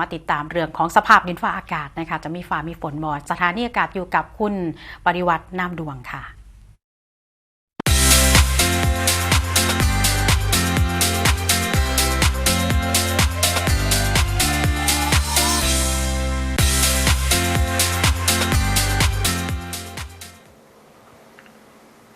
มาติดตามเรื่องของสภาพดินฟ้าอากาศนะคะ จะมีฟ้ามีฝนหมอสถานีอากาศอยู่กับคุณปริวัตินามดวงค่ะ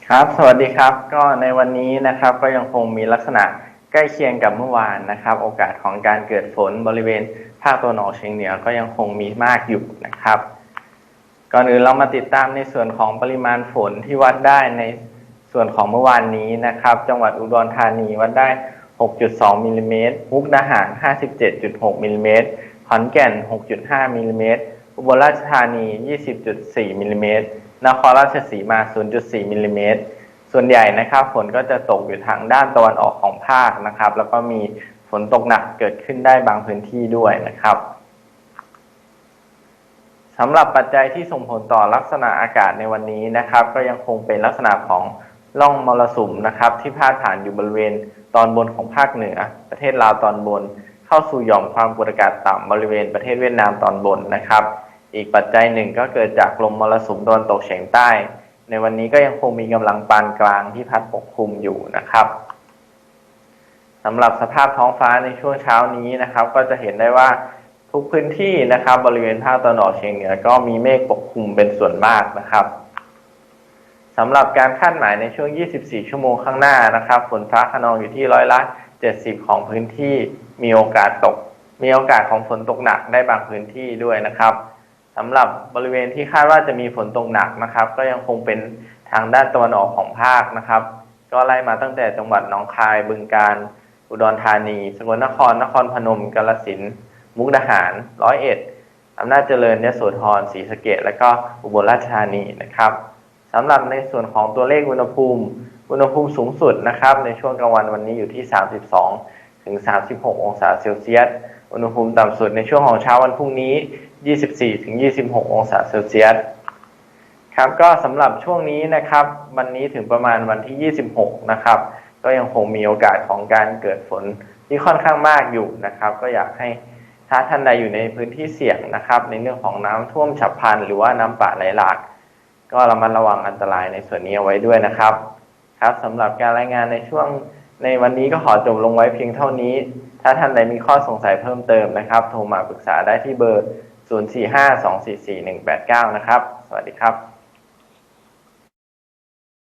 ครับ สวัสดีครับ ก็ในวันนี้นะครับก็ยังคงมีลักษณะ ใกล้เคียงกับเมื่อวานนะครับ โอกาสของการเกิดฝนบริเวณภาคตะวันออกเฉียงเหนือก็ยังคงมีมากอยู่นะครับ ก่อนอื่นเรามาติดตามในส่วนของปริมาณฝนที่วัดได้ในส่วนของเมื่อวานนี้นะครับ จังหวัดอุดรธานีวัดได้ 6.2มิลลิเมตรมุกดาหาร 57.6มิลลิเมตรขอนแก่น 6.5มิลลิเมตรอุบลราชธานี 20.4มิลลิเมตรนครราชสีมา 0.4มิลลิเมตร ส่วนใหญ่นะครับฝนก็จะตกอยู่ทางด้านตะวันออกของภาคนะครับ แล้วก็มีฝนตกหนักเกิดขึ้นได้บางพื้นที่ด้วยนะครับสำหรับปัจจัยที่ส่งผลต่อลักษณะอากาศในวันนี้นะครับ ก็ยังคงเป็นลักษณะของร่องมรสุมนะครับ ที่พาดผ่านอยู่บริเวณตอนบนของภาคเหนือ ประเทศลาวตอนบน เข้าสู่หย่อมความกดอากาศต่ำบริเวณประเทศเวียดนามตอนบนนะครับ อีกปัจจัยหนึ่งก็เกิดจากลมมรสุมตะวันตกเฉียงใต้ ในวันนี้ก็ยังคงมีกำลังปานกลางที่พัดปกคลุมอยู่นะครับสำหรับสภาพท้องฟ้าในช่วงเช้านี้นะครับ ก็จะเห็นได้ว่าทุกพื้นที่นะครับ บริเวณภาคตะวันออกเฉียงเหนือก็มีเมฆปกคลุมเป็นส่วนมากนะครับสำหรับการคาดหมายในช่วง 24 ชั่วโมงข้างหน้านะครับฝนฟ้าขนองอยู่ที่ร้อยละ 70 ของพื้นที่มีโอกาสตก มีโอกาสของฝนตกหนักได้บางพื้นที่ด้วยนะครับ สำหรับบริเวณที่คาดว่าจะมีฝนตกหนักนะครับ ก็ยังคงเป็นทางด้านตะวันออกของภาคนะครับ ก็ไล่มาตั้งแต่จังหวัดหนองคายบึงกาฬอุดรธานี สกลนคร นครพนมกาฬสินธุ์มุกดาหารร้อยเอ็ดอำนาจเจริญยโสธรศรีสะเกษและก็อุบลราชธานีนะครับสำหรับในส่วนของตัวเลขอุณหภูมิ อุณหภูมิสูงสุดนะครับ ในช่วงกลางวันวันนี้อยู่ที่ 32 ถึง 36 องศาเซลเซียส อุณหภูมิต่ำสุดในช่วงของเช้าวันพรุ่งนี้ 24ถึง26 องศาเซลเซียสครับก็สำหรับช่วงนี้นะครับ วันนี้ถึงประมาณวันที่ 26 นะครับ ก็ยังคงมีโอกาสของการเกิดฝนที่ค่อนข้างมากอยู่นะครับ ก็อยากให้ถ้าท่านใดอยู่ในพื้นที่เสี่ยงนะครับ ในเรื่องของน้ำท่วมฉับพลันหรือว่าน้ำป่าไหลหลากก็ระมัดระวังอันตรายในส่วนนี้เอาไว้ด้วยนะครับ ครับสำหรับการรายงานในช่วงในวันนี้ก็ขอจบลงไว้เพียงเท่านี้ ถ้าท่านใดมีข้อสงสัยเพิ่มเติมนะครับ โทรมาปรึกษาได้ที่เบอร์ 0452441189 นะครับ สวัสดีครับ